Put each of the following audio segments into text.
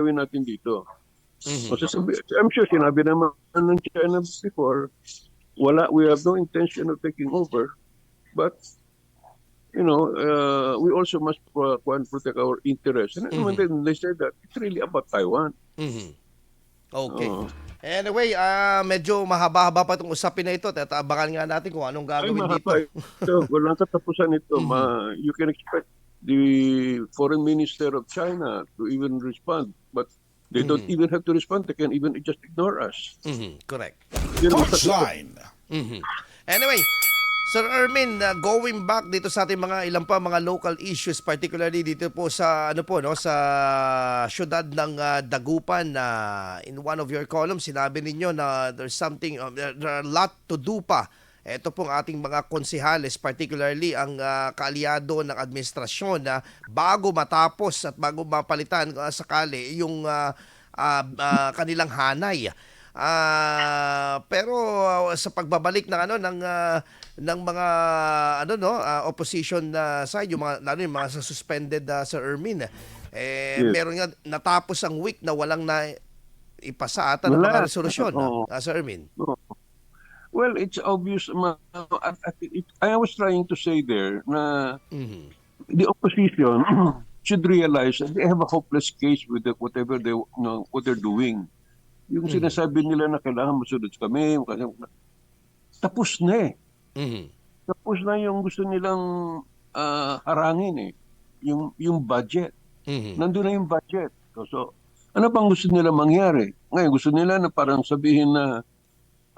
gagawin natin dito? Mhm. O sasabi, I'm sure sinabi naman ng China before, wala, we have no intention of taking over. But, you know, uh, we also must uh, protect our interests. And Mhm. then they said that it's really about Taiwan. Mhm. Okay. Oo. Anyway, ah medyo mahaba-haba pa itong usapin na ito. Tatabangan nga natin kung anong Ay, gagawin dito. mahaba ito. Walang katapusan ito. Mhm. Ma, you can expect the foreign minister of China to even respond. But they don't Mhm. even have to respond. They can even just ignore us. Mhm, Correct. Yun ang masakit. Touchline. Mhm. Anyway, Sir Ermin, uh, going back dito sa ating mga ilang pa mga local issues, particularly dito po sa ano po no sa syudad ng uh, Dagupan na in one of your columns sinabi ninyo na there's something uh, there there are a lot to do pa. Ito pong ating mga konsihales, particularly ang uh, kaalyado ng administrasyon na bago matapos at bago mapalitan uh, sakali yung uh, uh, uh, kanilang hanay. Ah, pero uh, sa pagbabalik ng ano ng ah, ng mga ano no ah, opposition na side yung mga lalo yung mga sa suspended ah, sa Ermin eh Yes. meron nga natapos ang week na walang na ipasa ata ng mga resolusyon Oo. ah, sa Ermin. Well, it's obvious. ma- I, I- was trying to say there na Mhm. the opposition should realize that they have a hopeless case with the, whatever they you know, what they're doing. Yung Mhm. sinasabi nila na kailangan masunod kami, tapos na eh. Mhm. Tapos na yung gusto nilang ah, harangin eh. Yung yung budget. Mhm. Nandun na yung budget. So, so ano bang gusto nila mangyari? Ngayon gusto nila na parang sabihin na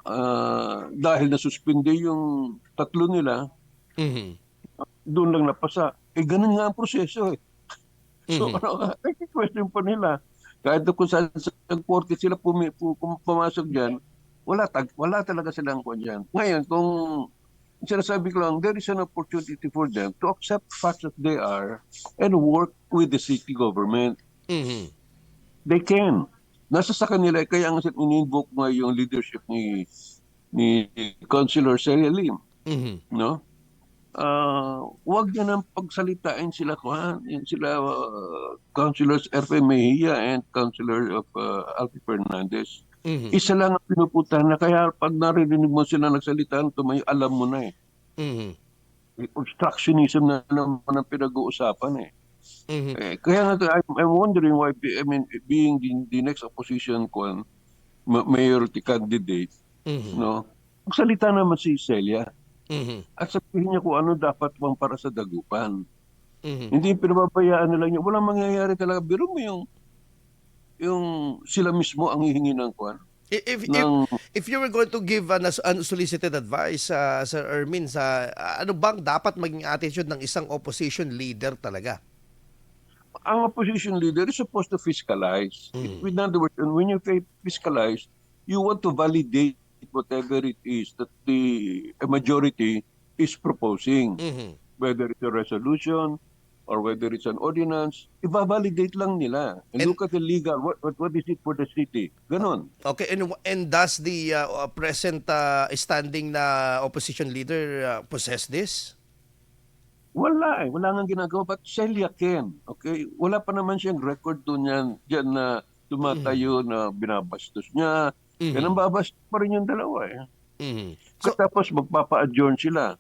ah, dahil nasuspinde yung tatlo nila, Mhm. doon lang napasa. Eh, ganun nga ang proseso eh. So, Mhm. ano, ay, question pa nila. Kahit kung saan sa korte sila pumi, pu, pum- pumasok dyan, wala, tag, wala talaga silang kwan dyan. Ngayon, kung sinasabi ko lang, there is an opportunity for them to accept facts as they are and work with the city government. Mhm. They can. Nasa sa kanila, kaya ang in-invoke nga yung leadership ni ni Councilor Celia Lim Mhm. no? Ah, wag niya nang pagsalitain sila kuhan, yan sila uh, Councilors R.P. Mejia and Councilor of uh, Alfie Fernandez. Mhm. Isa lang ang pinuputan na kaya pag narinig mo sila nagsalita, tumayo, alam mo na eh. Mhm. Obstructionism na naman ang pinag-uusapan eh. Mhm. eh kaya nga, I'm, I'm wondering why, I mean, being the, the next opposition ma- mayority candidate, Mhm. no? Magsalita naman si Celia Mhm. at sabihin niya kung ano dapat bang para sa dagupan. Mhm. Hindi pinababayaan nila niya. Walang mangyayari talaga. Biro mo yung yung sila mismo ang hihingi ng kwan. If, if, Ng, If you were going to give an unsolicited advice sa Sir Ermin sa ah, ano bang dapat maging attitude ng isang opposition leader talaga? Ang opposition leader is supposed to fiscalize. Mm. In other words, when you say fiscalize, you want to validate whatever it is that the a majority is proposing. Mhm. Whether it's a resolution or whether it's an ordinance, i-validate lang nila. And, And- look at the legal, what, what, what is it for the city? Ganon. Okay, and and does the uh, present uh, standing na opposition leader uh, possess this? Wala eh. Wala nga ginagawa. But Celia can. Okay? Wala pa naman siyang record doon yan. Diyan na tumatayo na binabastos niya. Mhm. Yan ang babastos pa rin yung dalawa eh. Mhm. So, tapos magpapa-adjourn sila.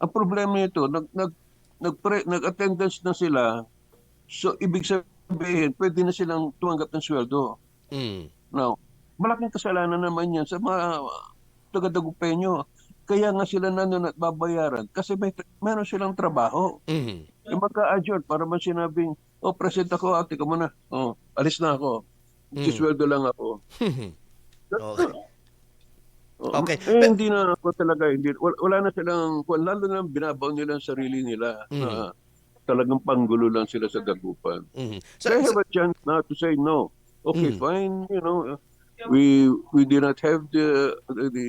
Ang problema nito, nag, nag, nag, nag-attendance na sila. So, ibig sabihin, pwede na silang tumanggap ng sweldo. Mhm. Now, malaking kasalanan naman yan sa mga taga-dagupenyo. Kaya nga sila nandun at babayaran kasi may meron silang trabaho. Mhm. Yung magka-adjourn para man sinabing, oh, present ako, ate ka muna. Oh, alis na ako. Kisweldo lang ako. Okay. Oh, Okay. Eh, hindi na ako talaga, hindi, wala, wala na silang, lalo na binabaw nila ang sarili nila Mm. na talagang panggulo lang sila sa dagupan. Mhm. So, they have a chance now to say no. Okay, Mm. fine, you know, we we did not have the the the,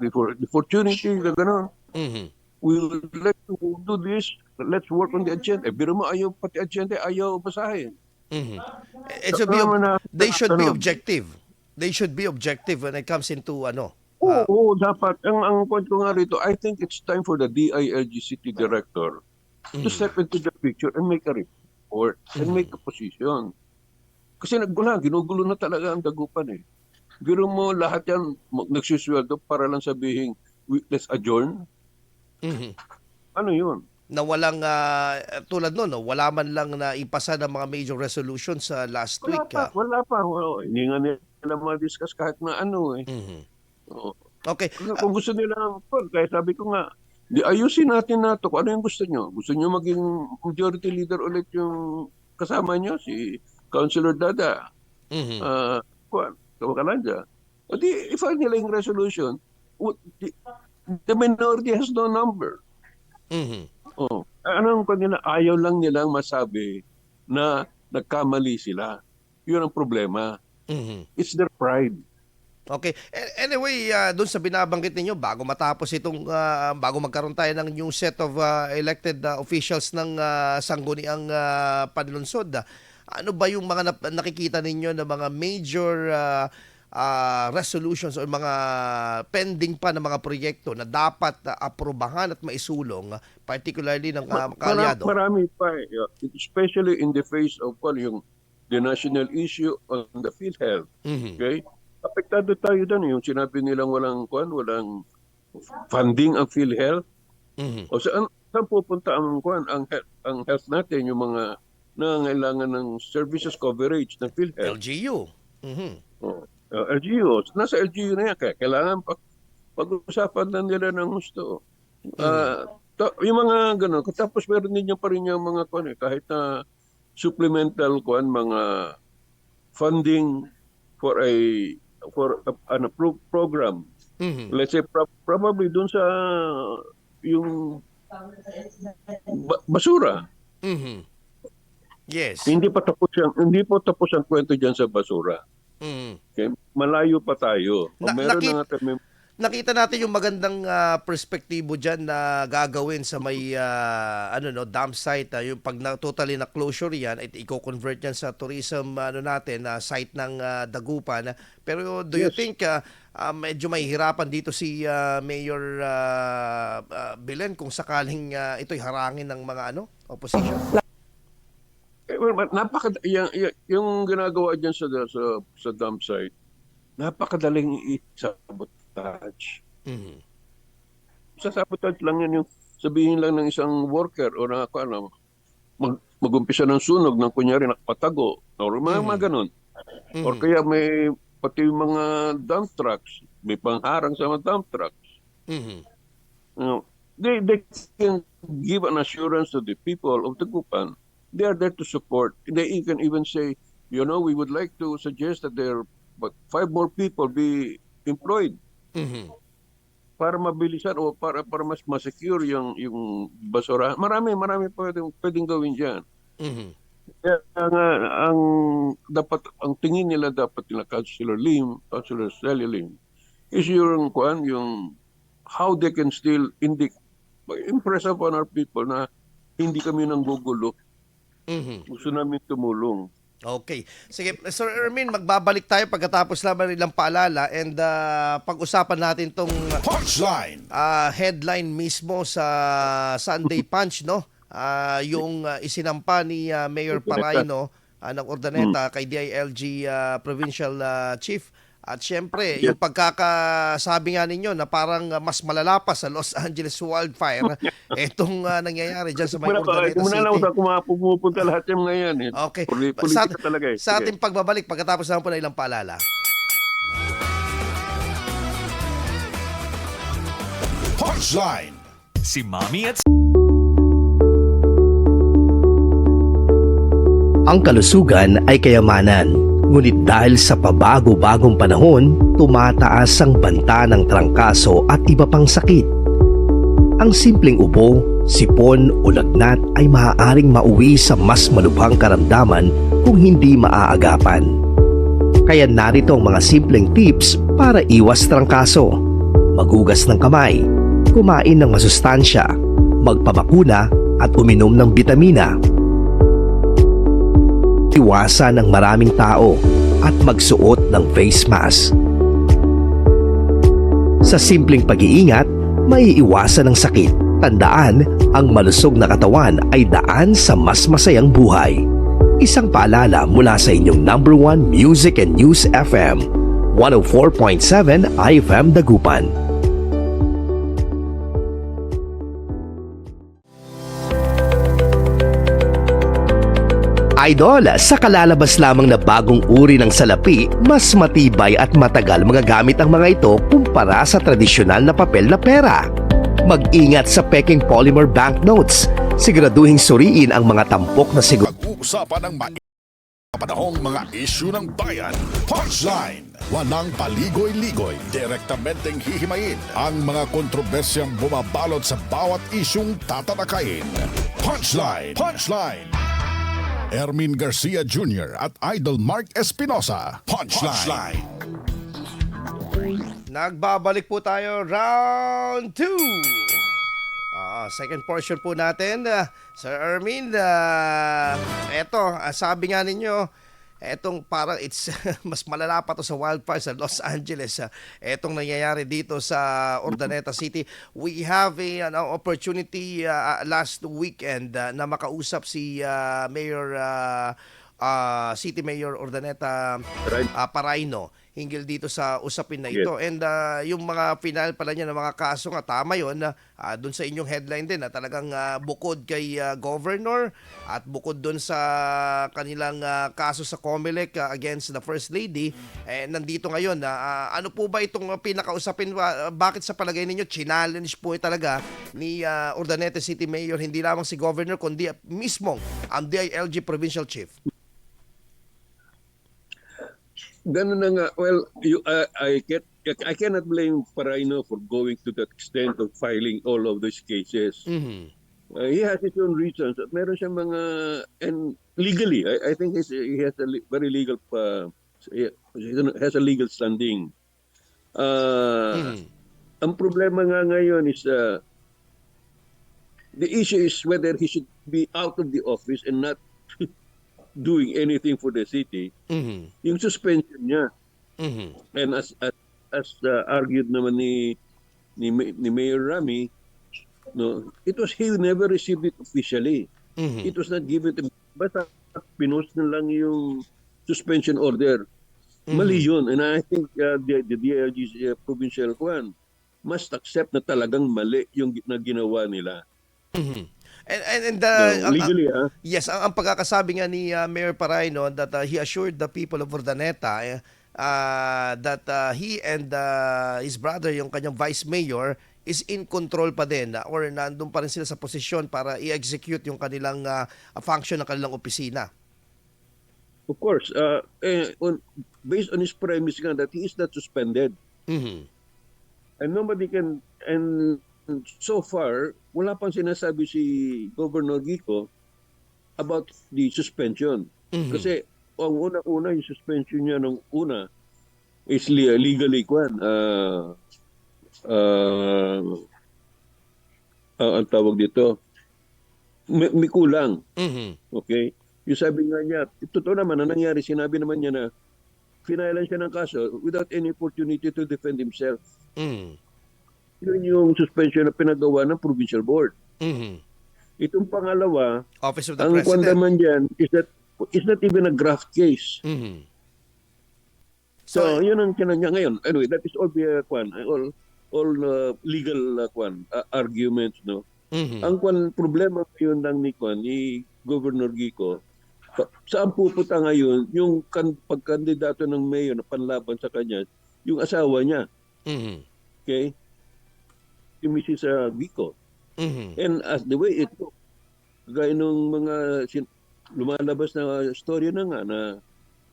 the, for, the opportunity na gano'n. Mhm. We will let you do this. Let's work on the agenda. Eh, biro mo ayaw pati agenda, ayaw basahin. Mhm. It should be ob- they should be objective. They should be objective when it comes into ano. Oo, ah, oo, dapat. Ang, ang point ko nga rito, I think it's time for the DILG City Director to mhm. step into the picture and make a report and make a position. Kasi nagmula, ginugulo na talaga ang dagupan eh. Biro mo lahat yan nagsusweldo para lang sabihin, "We- let's adjourn. Mhm. Ano yun? Na walang ah, tulad no, no, wala man lang na ipasa ng mga major resolutions sa last Wala week. pa, ah. wala pa. Wala. Hindi nga nila ma-discuss kahit na ano eh. Mhm. Oo. Okay. Kung- Kung gusto nila, kaya sabi ko nga, di ayusin natin na to. Kung ano yung gusto nyo? Gusto nyo maging majority leader ulit yung kasama nyo, si Councilor Dada, Mhm. uh, Kawakalanja. O di, i-file nila yung resolution. O, di- The minority has no number. Mhm. Oh. Anong kanila, ayaw lang nilang masabi na nagkamali sila. Yun ang problema. Mhm. It's their pride. Okay. Anyway, uh, doon sa binabanggit ninyo, bago matapos itong, ah, bago magkaroon tayo ng new set of ah, elected ah, officials ng uh, sangguniang uh, panlunsod, ah, ano ba yung mga nakikita ninyo na mga major ah, ah, resolutions o mga pending pa na mga proyekto na dapat ah, aprobahan at maisulong, particularly ng uh, kaalyado? Marami pa. eh. Especially in the face of well, yung the national issue on the PhilHealth. Mhm. Okay? Apektado tayo doon. Yung sinabi nilang walang, kwan, walang funding ang PhilHealth. Mhm. O saan, saan pupunta ang, kwan, ang, health, ang health natin, yung mga nangangailangan ng services coverage ng PhilHealth. LGU. Mhm. Oh, uh, LGU. Nasa LGU na yan. Kaya kailangan pag, pag-usapan na nila ng gusto. Ah, ta- yung mga gano'n. Tapos meron din pa rin yung mga kwan, eh, kahit na supplemental kwan, mga funding for a for a, an approved program. Mhm. Let's say pro- probably dun sa yung ba- basura. Mhm. Yes. Hindi pa tapos ang hindi pa tapos ang kwento diyan sa basura. Mhm. Okay? Malayo pa tayo. O Na- meron nakit- na nga kami nakita natin yung magandang ah, perspektibo diyan na gagawin sa may ah, ano no dam site ah, yung pag na, totally na closure yan it i-convert yan sa tourism ano natin na site ng ah, Dagupan pero do you Yes. think ah, ah, medyo mahihirapan dito si ah, Mayor ah, ah, Belen kung sakaling ah, ito'y harangin ng mga ano opposition well, ma- napaka yung, yung, ginagawa diyan sa sa sa dump site. Napakadaling i-sabotage. Mhm. Sa sabotage lang yan yung sabihin lang ng isang worker o na ako ano, mag, mag-umpisa ng sunog ng kunyari nakapatago or mga, Mhm. mga ganun. Or Mhm. kaya may pati yung mga dump trucks, may pangharang sa mga dump trucks. Mhm. You know, they, they can give an assurance to the people of Tagupan. They are there to support. They can even say, you know, we would like to suggest that there but five more people be employed Mhm. para mabilisan o para para mas ma-secure yung yung basura. Marami marami pwedeng pwedeng gawin diyan. Mhm. Kaya nga ang dapat ang tingin nila dapat nila Councilor Lim, Councilor Sally Lim is yung kuan yung how they can still indi impress upon our people na hindi kami nang gugulo. Mhm. Gusto namin tumulong. Okay. Sige, Sir Ermin, magbabalik tayo pagkatapos lamang ilang paalala and ah, pag-usapan natin tong Punchline. ah, headline mismo sa Sunday Punch, no? Ah, yung ah, isinampa ni ah, Mayor Paraino ah, ng Ordaneta kay DILG ah, Provincial ah, Chief. At syempre, yung pagkakasabi nga ninyo na parang ah, mas malala pa sa Los Angeles wildfire, itong ah, nangyayari dyan sa may pa, Ordaneta muna lang City. sa pumapupunta lahat yung ngayon. Eh. Okay. Poli- Sa, politika talaga eh. sa ating pagbabalik, pagkatapos naman po na ilang paalala. Punchline. Si Mommy at Ang kalusugan ay kayamanan, ngunit dahil sa pabago-bagong panahon, tumataas ang banta ng trangkaso at iba pang sakit. Ang simpleng ubo, sipon o lagnat ay maaaring mauwi sa mas malubhang karamdaman kung hindi maaagapan. Kaya narito ang mga simpleng tips para iwas trangkaso. Magugas ng kamay, kumain ng masustansya, magpabakuna at uminom ng bitamina iwasan ng maraming tao at magsuot ng face mask. Sa simpleng pag-iingat, maiiwasan ang sakit. Tandaan, ang malusog na katawan ay daan sa mas masayang buhay. Isang paalala mula sa inyong number one music and news FM, 104.7 IFM Dagupan. Idol, sa kalalabas lamang na bagong uri ng salapi, mas matibay at matagal magagamit ang mga ito kumpara sa tradisyonal na papel na pera. Mag-ingat sa peking polymer banknotes. Siguraduhin suriin ang mga tampok na siguro. Pag-uusapan ang panahong mga isyu ng bayan. Punchline! Walang paligoy-ligoy. Direktamenteng hihimayin ang mga kontrobersyang bumabalot sa bawat isyung tatalakayin. Punchline! Punchline! Ermin Garcia Jr. at Idol Mark Espinosa. Punchline! Nagbabalik po tayo round 2. Ah, second portion po natin. Ah, Sir Ermin, ah, eto, ah, sabi nga ninyo, etong parang it's mas malala pa to sa wildfire sa Los Angeles. ah. etong nangyayari dito sa Urdaneta City. We have a, an opportunity ah, last weekend ah, na makausap si ah, Mayor ah, ah, City Mayor Urdaneta ah, Paraino hinggil dito sa usapin na ito. And ah, yung mga final pala niya ng mga kaso nga, tama yun, na doon sa inyong headline din na talagang ah, bukod kay ah, governor at bukod doon sa kanilang ah, kaso sa COMELEC ah, against the First Lady, eh, nandito ngayon na ah, ano po ba itong ah, pinakausapin, ah, bakit sa palagay ninyo, challenge po talaga ni ah, Urdaneta City Mayor, hindi lamang si governor, kundi mismong ang DILG Provincial Chief. Ganun na nga. Well, you, uh, I, get, I cannot blame Paraino for going to that extent of filing all of those cases. Mhm. Uh, he has his own reasons. At meron siyang mga, and legally, I, I think he's, he has a le- very legal, uh, he has a legal standing. Uh, Mhm. Ang problema nga ngayon is, uh, the issue is whether he should be out of the office and not doing anything for the city. Mhm. Yung suspension niya. Mhm. And as as, as uh, argued naman ni ni, ni Mayor Rami, no, it was he never received it officially. Mhm. It was not given to basta pinost na lang yung suspension order. Mali yun. And I think uh, the, the DILG uh, provincial one must accept na talagang mali yung gi- na ginawa nila. Mhm. And, and, and the, No, legally, ah. yes, ang, ang pagkakasabi nga ni uh, Mayor Paraino that uh, he assured the people of Urdaneta eh, uh, that uh, he and uh, his brother, yung kanyang vice mayor, is in control pa din uh, or nandun pa rin sila sa posisyon para i-execute yung kanilang uh, function ng kanilang opisina. Of course, uh, eh, on, based on his premise nga that he is not suspended. Mhm. And nobody can, and so far, wala pang sinasabi si Governor Gico about the suspension. Mhm. Kasi ang una-una, yung suspension niya nung una is le- legally kwan. Uh, uh, uh, ang tawag dito, may, may kulang. Mhm. Okay? Yung sabi nga niya, totoo naman na nangyari, sinabi naman niya na finailan siya ng kaso without any opportunity to defend himself. Mhm. Yun yung suspension na pinagawa ng provincial board. Mhm. Itong pangalawa, Office of the ang President. naman dyan is that is not even a graft case. Mhm. So, yun ang kinanya ngayon. Anyway, that is all the uh, kwan, all all uh, legal uh, kwan uh, arguments, no. Mhm. Ang kwan problema ngayon ng ni kwan ni Governor Gico, saan pupunta ngayon yung kan, pagkandidato ng mayor na panlaban sa kanya, yung asawa niya, Mhm. okay? Si Mrs. uh, Gico. Mhm. And as the way it looks, gaya nung mga sin- lumalabas na storya na nga na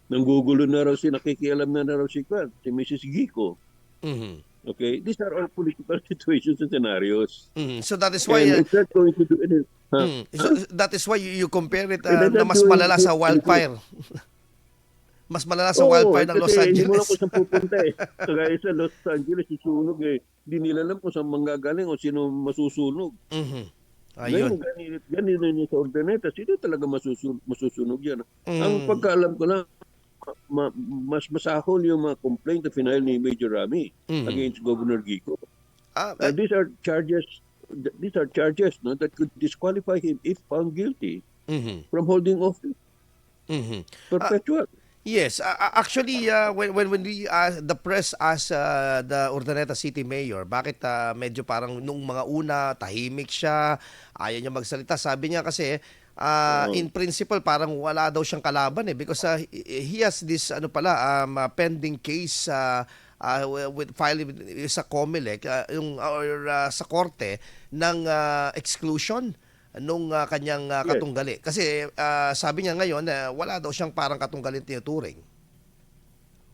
nanggugulo na raw si, nakikialam na, na raw si Kwan, si Mrs. Gico. Mhm. Okay? These are all political situations and scenarios. Mhm. So that is why And uh, it's not going to do any... Ha? Mm. So, that is why you, you compare it uh, na mas malala sa wildfire. mas malala sa Oo, wildfire ng Los kasi Hindi mo Angeles. alam kung saan pupunta eh. Kagaya sa Los Angeles, susunog eh. Hindi nila alam kung saan manggagaling o sino masusunog. Mhm. Ngayon, Ayun. ganito, ganito yun sa ordineta, sino talaga masusunog, masusunog yan? Mm. Ang pagkaalam ko lang, ma- mas masahol yung mga complaint na final ni Major Rami Mhm. against Governor Gico. Ah, Uh, these are charges these are charges no that could disqualify him if found guilty mhm. from holding office. Mhm. Perpetual. Yes, a- actually uh, when when when we uh, the press asked uh, the Urdaneta City Mayor bakit uh, medyo parang nung mga una tahimik siya, ayaw niya magsalita. Sabi niya kasi uh, in principle parang wala daw siyang kalaban eh because uh, he has this ano pala um, uh, pending case uh, uh, with filing with- sa COMELEC uh, yung or uh, sa korte ng uh, exclusion nung uh, kanyang uh, Yes. katunggali. Kasi uh, sabi niya ngayon na wala daw siyang parang katunggalin tinuturing.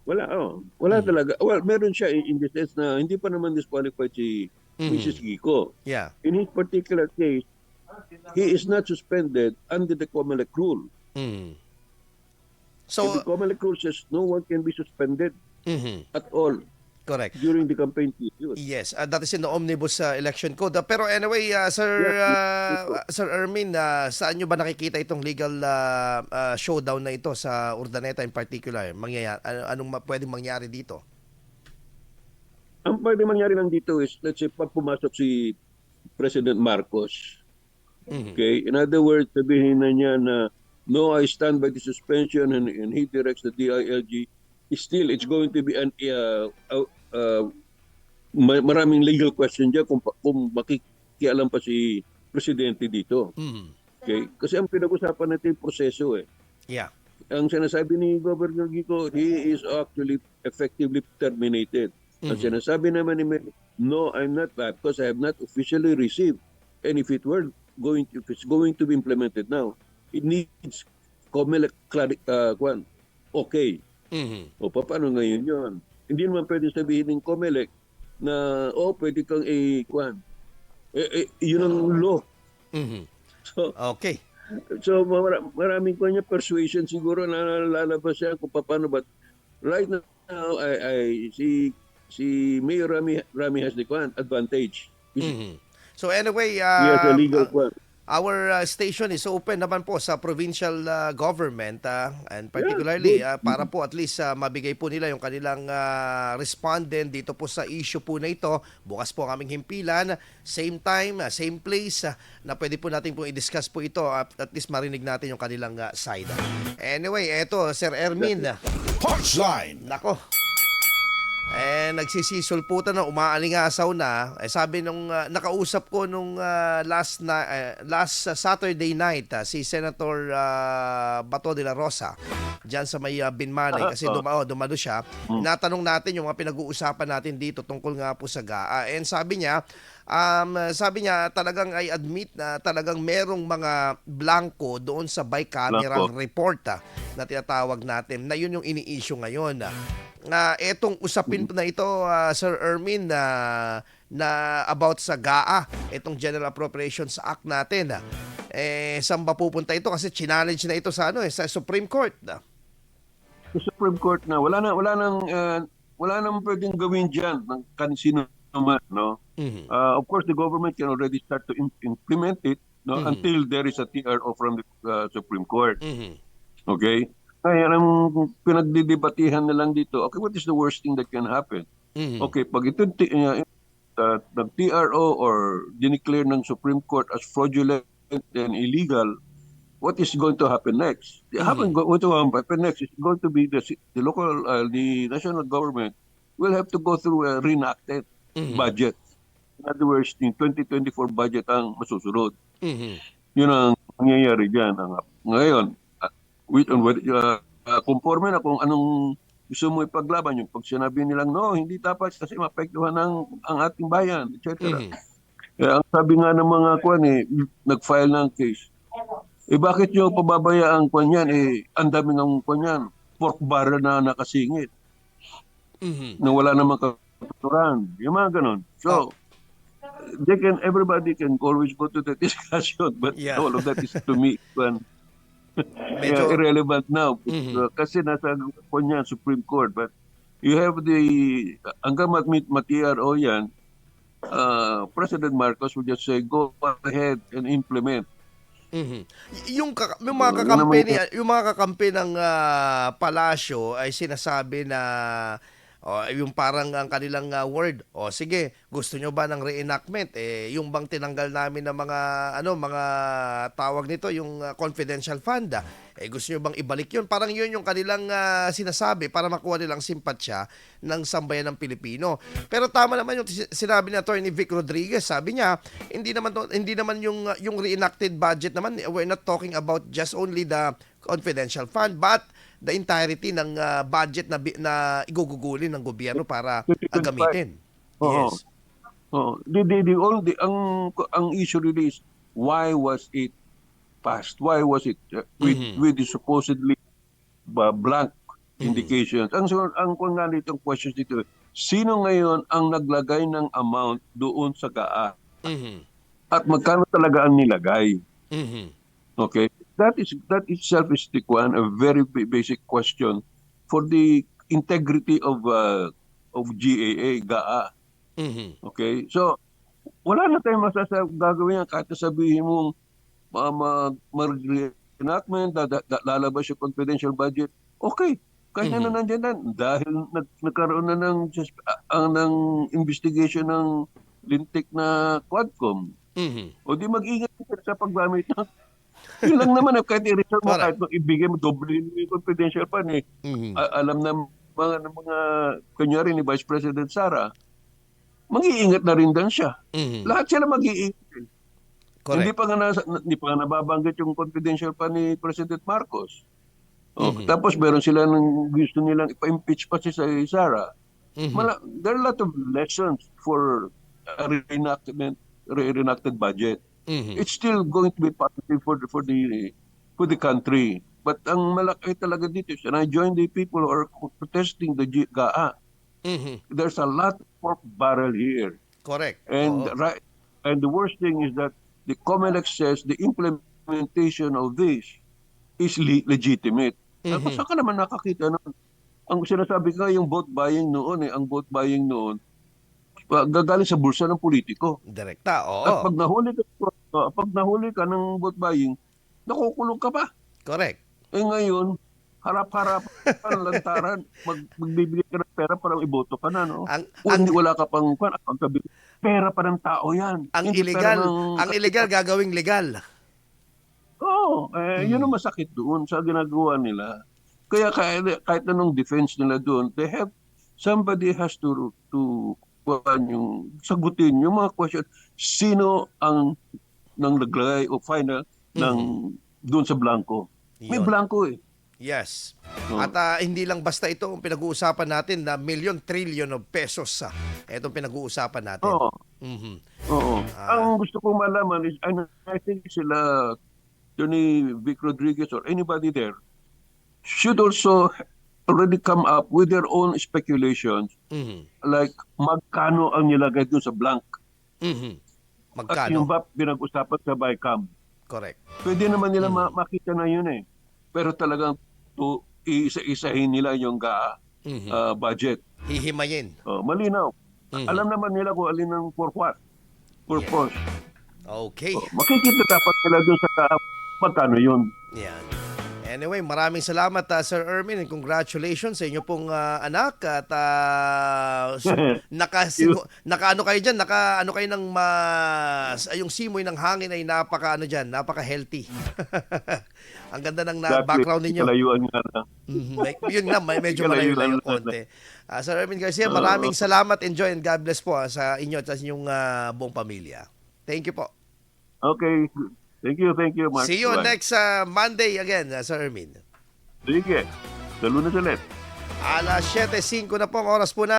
Wala, oh. Wala talaga. Well, meron siya in, the sense na hindi pa naman disqualified si Mhm. Mrs. Gico. Yeah. In his particular case, he is not suspended under the Comelec rule. Mm. So, So, the Comelec rule says no one can be suspended mhm, at all correct. during the campaign period. Yes, uh, that is in the Omnibus uh, Election Code. Uh, pero anyway, uh, Sir Yes, uh, Sir Ermin, uh, saan nyo ba nakikita itong legal uh, uh, showdown na ito sa Urdaneta in particular? Mangyayari, ano, anong ma- pwedeng mangyari dito? Ang pwede mangyari lang dito is, let's say, pag pumasok si President Marcos, Mhm. okay, in other words, sabihin na niya na, no, I stand by the suspension and, and he directs the DILG, still, it's going to be an, uh, uh, ma- maraming legal question dyan kung, kung makikialam pa si Presidente dito. Mhm. Okay? Kasi ang pinag-usapan natin yung proseso eh. Yeah. Ang sinasabi ni Governor Gico, he is actually effectively terminated. Ang Mhm. sinasabi naman ni Mel, no, I'm not that because I have not officially received. And if it were going, if it's going to be implemented now, it needs COMELEC uh, okay. Mhm. O pa- paano ngayon yon? Hindi naman pwede sabihin ng COMELEC na, oh, pwede kang i-kwan. Eh, eh, yun ang law. Mhm. So, Okay. So mara- maraming kanya persuasion siguro na lalabas siya kung paano but right now I, I si si Mayor Rami Rami has the kwan advantage. Mhm. So anyway, he has a uh, legal uh. Our uh, station is open naman po sa provincial uh, government uh, and particularly uh, para po at least uh, mabigay po nila yung kanilang uh, respondent dito po sa issue po na ito. Bukas po ang aming himpilan, same time, uh, same place uh, na pwede po natin po i-discuss po ito at at least marinig natin yung kanilang uh, side. Anyway, eto Sir Ermin. Punchline. Nako. Eh, nagsisisulputan na, umaalingasaw na. Eh, sabi nung ah, nakausap ko nung ah, last na eh, last ah, Saturday night ah, si Senator ah, Bato de la Rosa diyan sa may uh, Binmanay kasi duma, oh, dumalo siya. Natanong natin yung mga pinag-uusapan natin dito tungkol nga po sa GAA. And sabi niya, um, sabi niya talagang ay admit na talagang merong mga blanco doon sa bicameral Blanco. report ah, na tinatawag natin na yun yung ini-issue ngayon. ah. Na etong usapin na ito ah, Sir Ermin na na about sa GAA, itong General Appropriations Act natin. ah. Eh saan ba pupunta ito kasi challenge na ito sa ano eh sa Supreme Court. ah. Sa Supreme Court na wala na wala nang uh, wala nang pwedeng gawin diyan ng kanisino naman no. Mhm. Uh, of course the government can already start to im- implement it no Mhm. until there is a TRO from the uh, Supreme Court. Mhm. Okay? Kaya ang pinagdidebatihan na lang dito, okay, what is the worst thing that can happen? Mhm. Okay, pag ito uh, uh, ng TRO or dineclare ng Supreme Court as fraudulent and illegal, what is going to happen next? The happen go- what will happen next is going to be the the local uh, the national government will have to go through a reenacted Mhm. budget. In other words, yung 2024 budget ang masusunod. Mhm. Yun ang mangyayari diyan. Ang, ngayon, uh, with, uh, with, uh, uh, conforme na kung anong gusto mo ipaglaban yung pag sinabi nilang no, hindi dapat kasi mapektuhan ng ang ating bayan, etc. Mhm. Kaya ang sabi nga ng mga kwan eh, nag-file ng case. Eh bakit nyo pababaya ang kwan yan? Eh, ang dami ng kwan yan. Pork barrel na nakasingit. Mhm. Na wala namang katuturan. Yung mga ganon. So, they can, everybody can always go to the discussion. But Yeah. all of that is to me, kwan, Medyo- irrelevant now. Mhm. Uh, kasi nasa kwan yan, Supreme Court. But you have the, hanggang mat, mat-TRO yan, uh, President Marcos would just say, go ahead and implement. Mhm. Y- Yung, kaka- yung mga kakampi ni, yung mga kakampi ng ah, palasyo ay sinasabi na O, yung parang ang kanilang ah, word. O sige, gusto nyo ba ng reenactment? Eh, yung bang tinanggal namin ng mga ano, mga tawag nito, yung ah, confidential fund. ah, eh gusto nyo bang ibalik yun? Parang yun yung kanilang ah, sinasabi para makuha nilang simpatsya ng sambayan ng Pilipino. Pero tama naman yung si- sinabi ni Attorney Vic Rodriguez. Sabi niya, hindi naman to, hindi naman yung yung reenacted budget naman, we're not talking about just only the confidential fund but the entirety ng ah, budget na na igugugulin ng gobyerno para ah, gamitin. Oo. Yes. Oh, the, the, the only ang ang issue really is why was it passed? Why was it uh, with Mhm. with the supposedly uh, blank indications? Ang so- ang kung nga nitong questions dito, sino ngayon ang naglagay ng amount doon sa GAA Mhm. at magkano talaga ang nilagay? Mhm. Okay? That is that itself is the one a very ba- basic question for the integrity of uh, of GAA, GAA. Mhm. Okay? So, wala na tayong masasab gagawin yan kahit sabihin mong uh, mag, mag-reenactment, da, da, da- lalabas yung confidential budget. Okay. Kahit Mhm. na nandiyan na. Dahil nag, nagkaroon na ng, ang ng investigation ng lintik na Quadcom. Mhm. O di mag-ingat sa paggamit ng yun lang naman, eh, kahit i-reserve mo, kahit mo ibigay mo, doble yung confidential fund eh. Mhm. A- alam na mga, ng mga, kunyari ni Vice President Sara, mag-iingat na rin din siya. Mhm. Lahat sila mag-iingat. Hindi Correct. pa nga nasa, hindi pa nga nababanggit yung confidential pa ni President Marcos. Oh, Mhm. Tapos meron sila ng gusto nilang ipa-impeach pa si Sara. Mhm. Mala, there are a lot of lessons for a reenactment, re- reenacted budget. Mhm. It's still going to be positive for the, for the for the country. But ang malaki talaga dito is, and I join the people who are protesting the GAA. Mhm. There's a lot of pork barrel here. Correct. And Oo. right, and the worst thing is that the COMELEC says the implementation of this is le- legitimate. Mhm. Ako saan ka naman nakakita nun? Ang sinasabi ko yung vote buying noon eh, ang vote buying noon gagaling sa bulsa ng politiko. Direkta, At oo. pag nahuli ka, uh, pag nahuli ka ng vote buying, nakukulong ka pa. Correct. Eh ngayon, harap-harapan, lantaran, mag, magbibigay ka ng pera para iboto ka na, no? Ang O ang hindi wala ka pang sabi, pera pa ng tao yan. ang Hindi illegal, ng- ang illegal gagawing legal. Oo, eh, yun ang masakit doon sa ginagawa nila. Kaya kahit, kahit anong defense nila doon, they have, somebody has to, to, yung, sagutin yung mga question. Sino ang nang naglagay o final ng doon sa blanco? May Yun. blanco eh. Yes. At ah, hindi lang basta ito ang pinag-uusapan natin na million trillion of pesos sa itong pinag-uusapan natin. Oo. Mhm. Oo. Ah. Ang gusto kong malaman is, ano, I think sila, Tony Vic Rodriguez or anybody there, should also already come up with their own speculations Mhm. like magkano ang nilagay doon sa blank. Mhm. At yung Magkano? ba pinag-usapan sa BICAM. Correct. Pwede naman nila ma- makita na yun eh. Pero talagang to, iisa-isahin nila yung GAA Mhm. uh, budget. Hihimayin. Oh, malinaw. Mhm. Alam naman nila kung alin ang for what. Purpose. Okay. Oh, makikita dapat nila doon sa magkano yun. Yan. Anyway, maraming salamat ah, Sir Ermin and congratulations sa inyo pong ah, anak at uh, naka naka ano kayo diyan, naka ano kayo ng mas ay, yung simoy ng hangin ay napaka ano diyan, napaka healthy. Ang ganda ng na, background ninyo. Kalayuan nga na. Mhm. May- yun nga, may, medyo malayo-layo lang naman. konti. Ah, Sir Ermin Garcia, maraming salamat, enjoy and God bless po ah, sa inyo at sa inyong ah, buong pamilya. Thank you po. Okay. Thank you, thank you, Mark. See you Bye. next ah, Monday again, ah, Sir Ermin. Sige. Sa lunes ulit. Alas 7.05 na po ang oras po na.